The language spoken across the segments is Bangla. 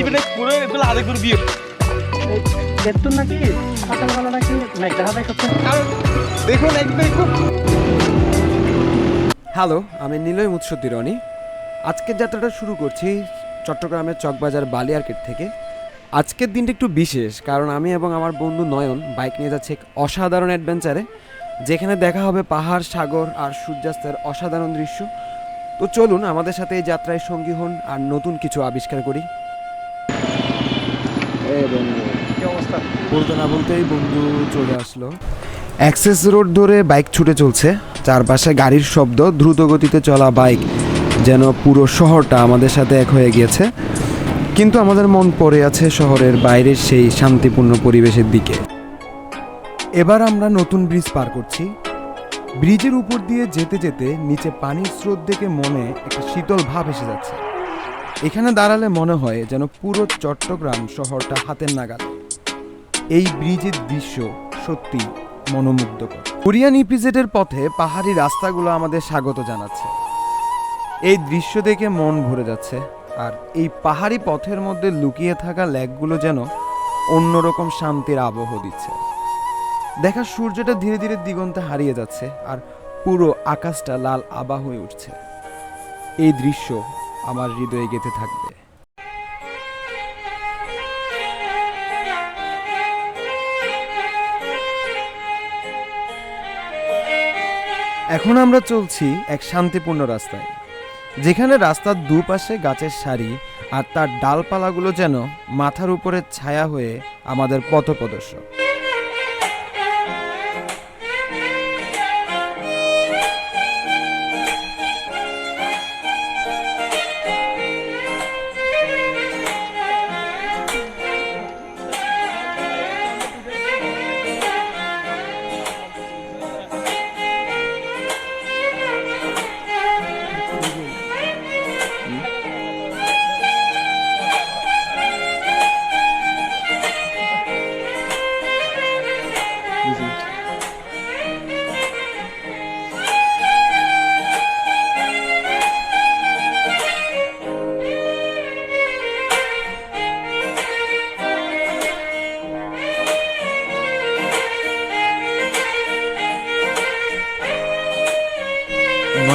ইবেন পুরো এগুলো আধে করে বিয়ে বেতন নাকি? সকালবেলা নাকি? মেঘ দেখা যায় করছে দেখুন একদম দেখুন হ্যালো আমি নিলয় মুৎসদ্দি রনি। আজকের যাত্রাটা শুরু করছি চট্টগ্রামের চকবাজার বালিয়ারকেট থেকে। আজকের দিনটা একটু বিশেষ কারণ আমি এবং আমার বন্ধু নয়ন বাইক নিয়ে যাচ্ছি এক অসাধারণ অ্যাডভেঞ্চারে যেখানে দেখা হবে পাহাড় সাগর আর সূর্যাস্তের অসাধারণ দৃশ্য। তো চলুন আমাদের সাথে এই যাত্রায় সঙ্গী হন আর নতুন কিছু আবিষ্কার করি। কি অবস্থা? বলতে না বলতেই বন্ধু চলে আসলো। অ্যাক্সেস রোড ধরে বাইক ছুটে চলছে। চারপাশে গাড়ির শব্দ দ্রুত গতিতে চলা বাইক যেন পুরো শহরটা আমাদের সাথে এক হয়ে গিয়েছে। কিন্তু আমাদের মন পড়ে আছে শহরের বাইরের সেই শান্তিপূর্ণ পরিবেশের দিকে। এবার আমরা নতুন ব্রিজ পার করছি। ব্রিজের উপর দিয়ে যেতে যেতে নিচে পানির স্রোত দেখে মনে একটা শীতল ভাব এসে যাচ্ছে। এখানে দাঁড়ালে মনে হয় যেন পুরো চট্টগ্রাম শহরটা হাতের নাগালে। এই ব্রিজের দৃশ্য সত্যি মনোমুগ্ধকর। কোরিয়ান ইপিজেডের পথে পাহাড়ি রাস্তাগুলো আমাদের স্বাগত জানাচ্ছে। এই দৃশ্য দেখে মন ভরে যাচ্ছে, আর এই পাহাড়ি পথের মধ্যে লুকিয়ে থাকা ল্যাকগুলো যেন অন্যরকম শান্তির আবহ দিচ্ছে। দেখা সূর্যটা ধীরে ধীরে দিগন্তে হারিয়ে যাচ্ছে আর পুরো আকাশটা লাল আবা হয়ে উঠছে। এই দৃশ্য আমার হৃদয়ে গেঁথে থাকবে। এখন আমরা চলছি এক শান্তিপূর্ণ রাস্তায়, যেখানে রাস্তার দুপাশে গাছের সারি আর তার ডালপালাগুলো যেন মাথার উপরে ছায়া হয়ে আমাদের পথপ্রদর্শক।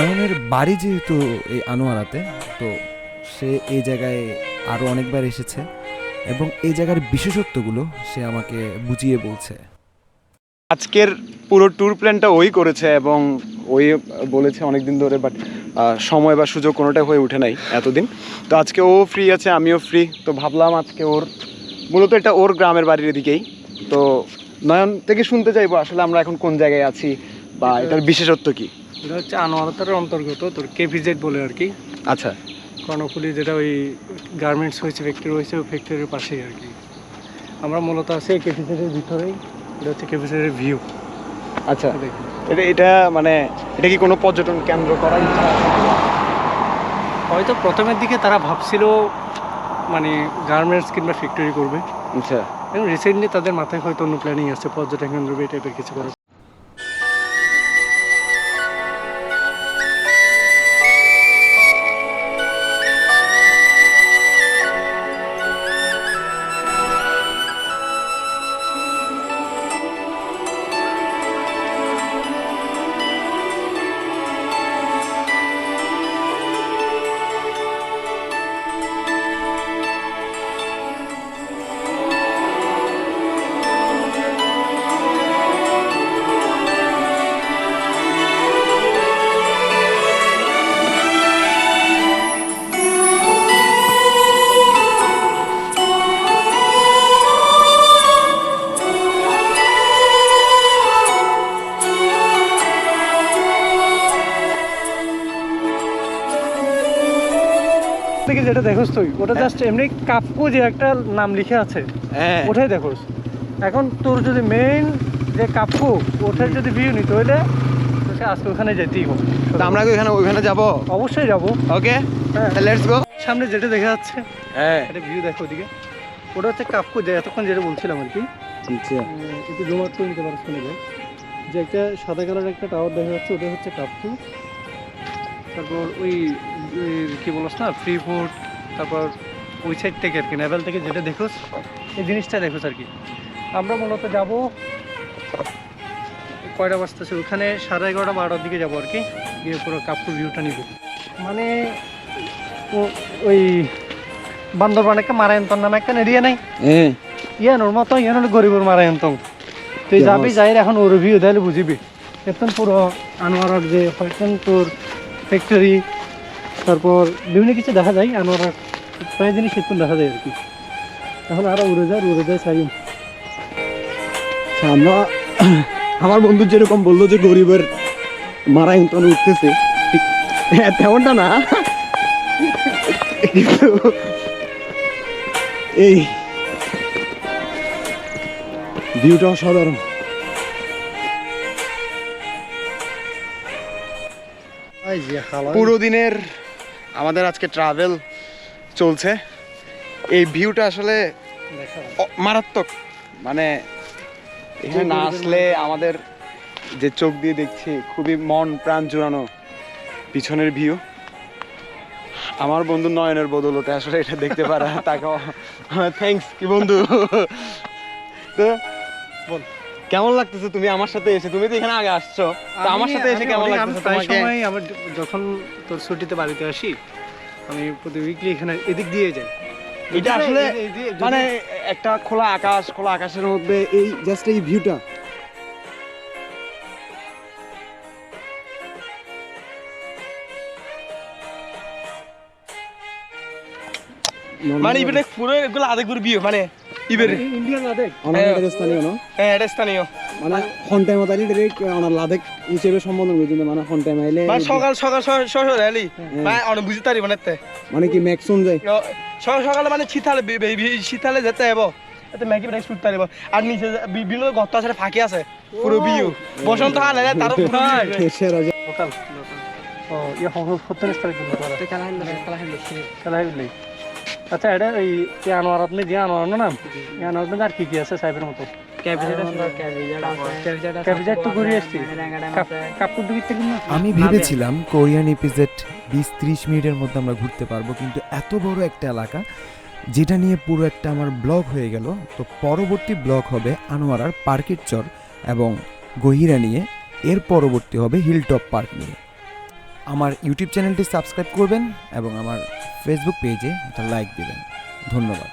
নয়নের বাড়ি যেহেতু এই আনোয়ারাতে, তো সে এই জায়গায় আরও অনেকবার এসেছে এবং এই জায়গার বিশেষত্বগুলো সে আমাকে বুঝিয়ে বলছে। আজকের পুরো ট্যুর প্ল্যানটা ওই করেছে এবং ওই বলেছে অনেক দিন ধরে বাট সময় বা সুযোগ কোনোটাই হয়ে ওঠে নাই এতদিন। তো আজকে ও ফ্রি আছে, আমিও ফ্রি তো ভাবলাম আজকে ওর, মূলত এটা ওর গ্রামের বাড়ির এদিকেই। তো নয়ন থেকে শুনতে চাইব আসলে আমরা এখন কোন জায়গায় আছি বা এটার বিশেষত্ব কি? এটা হচ্ছে আনোয়ারতার অন্তর্গত তোর কেভিজেড বলে আর কি। আচ্ছা। কর্ণফুলি যেটা ওই গার্মেন্টস হয়েছে ফ্যাক্টরি হয়েছে ওই ফ্যাক্টরির পাশেই আর কি। আমরা মূলত আছি কেভিজেডের ভিতরেই এটা হচ্ছে কেভিজেডের ভিউ আচ্ছা। এটা এটা মানে এটা কি কোনো পর্যটন কেন্দ্র করার ইচ্ছা হয়তো প্রথমের দিকে তারা ভাবছিল মানে গার্মেন্টস কিংবা ফ্যাক্টরি করবে। আচ্ছা। এবং রিসেন্টলি তাদের মাথায় হয়তো অন্য প্ল্যানিং আছে পর্যটন কেন্দ্র এই টাইপের কিছু করার। যেটা দেখোস তুই ওটা জাস্ট এমনি কাপকো যে একটা নাম লিখে আছে হ্যাঁ। ওটাই দেখোস। এখন তোর যদি মেইন যে কাপকো ওটার যদি ভিউ নিতে হইলে আজকে ওখানে যেতেই হবে। তো আমরা কি ওখানে ওখানে যাব? অবশ্যই যাব। ওকে হ্যাঁ। লেটস গো সামনে যেটা দেখা যাচ্ছে হ্যাঁ। একটা ভিউ দেখো ওদিকে। ওটা হচ্ছে কাপকো যে এতক্ষণ যেটা বলছিলাম আর কি। একটু জুম আউট করে নিতে পারো শুনে যে একটা সাদা কালার একটা টাওয়ার দেখা যাচ্ছে ওটা হচ্ছে কাপকো তারপর ওই কি বলছ না ফ্রি ফুড তারপর ওই সাইড থেকে আর কি নেভেল থেকে যেটা দেখোস এই জিনিসটা দেখোস আর কি। আমরা মূলত যাব কয়টা বাজতেছে? ওখানে সাড়ে এগারোটা বারোটার দিকে যাব আর কি গিয়ে পুরো কাপুর ভিউটা নিব। মানে ওই বান্দরবান একটা মারায়ন্তন নামে একটা এরিয়া নাই? ইয়ানোর মতো ইয়ানোর গরিবের মারায়ন্তন। তুই যাবি? যাই এখন ওর ভিউ তাহলে বুঝিবি। এখন পুরো আনোয়ারার যে হয়তন তোর ফ্যাক্টরি তারপর বিভিন্ন কিছু দেখা যায় আমার প্রায় জিনিস এখন দেখা যায় আর কি। এখন আরও উড়ে যায় উড়ে যায় সাইম আচ্ছা, আমরা আমার বন্ধু যেরকম বলল যে গরিবের মারা ইন্তনে উঠতেছে হ্যাঁ, তেমনটা না। কিন্তু এই ভিউটা অসাধারণ। পুরো দিনের আমাদের আজকে ট্রাভেল চলছে। এই ভিউটা আসলে মারাত্মক। মানে এখানে না আসলে আমাদের যে চোখ দিয়ে দেখছি, খুবই মন প্রাণ জুড়ানো পিছনের ভিউ আমার বন্ধু নয়নের বদলতে আসলে এটা দেখতে পারা তাকে থ্যাঙ্কস কি বন্ধু? তো বল। কেমন লাগতেছে তুমি আমার সাথে এসে? তুমি তো এখানে আগে আসছো। তো আমার সাথে এসে কেমন লাগতেছে তোমাকে? সময় আমার যখন তোর ছুটিতে বাড়িতে আসি আমি প্রতি উইকলি এখানে এদিক দিয়ে যাই। এটা আসলে মানে একটা খোলা আকাশ খোলা আকাশের মধ্যে এই জাস্ট এই ভিউটা মানে ইবেনে পুরো এগুলো আধে ঘুরবি মানে হ্যাঁ এটা স্থানীয়। মানে হন্টাই মতালি ডাইরেক্ট আমার লাদেক হিসেবে সম্বোধন করে কিন্তু মানে হন্টাই মাইলে মানে সকাল সকাল সকাল র্যালি মানে অনেক বুঝতে পারি মানে তে। মানে কি ম্যাক্সুন যায়? সকাল সকালে মানে শীতালে যেতে হইব। এতে ম্যাগি ব্রেক শুট পারিব। আর নিচে বিভিন্ন গর্ত আছে ফাঁকি আছে। পুরো বিউ। বসন্ত হালে তার পুরো ও ইয়ে কিন্তু আচ্ছা এটা ওই আনোয়ার আপনি যে আনোয়ার না নাম আনোয়ার আপনার আর কি কি আছে সাহেবের মতো? আমি ভেবেছিলাম কোরিয়ান এপিজেড বিশ ত্রিশ মিনিটের মধ্যে আমরা ঘুরতে পারব কিন্তু এত বড় একটা এলাকা যেটা নিয়ে পুরো একটা আমার ব্লগ হয়ে গেল। তো পরবর্তী ব্লগ হবে আনোয়ারার পার্কের চর এবং গহিরা নিয়ে। এর পরবর্তী হবে হিলটপ পার্ক নিয়ে। আমার ইউটিউব চ্যানেলটি সাবস্ক্রাইব করবেন এবং আমার ফেসবুক পেজে একটা লাইক দেবেন। ধন্যবাদ।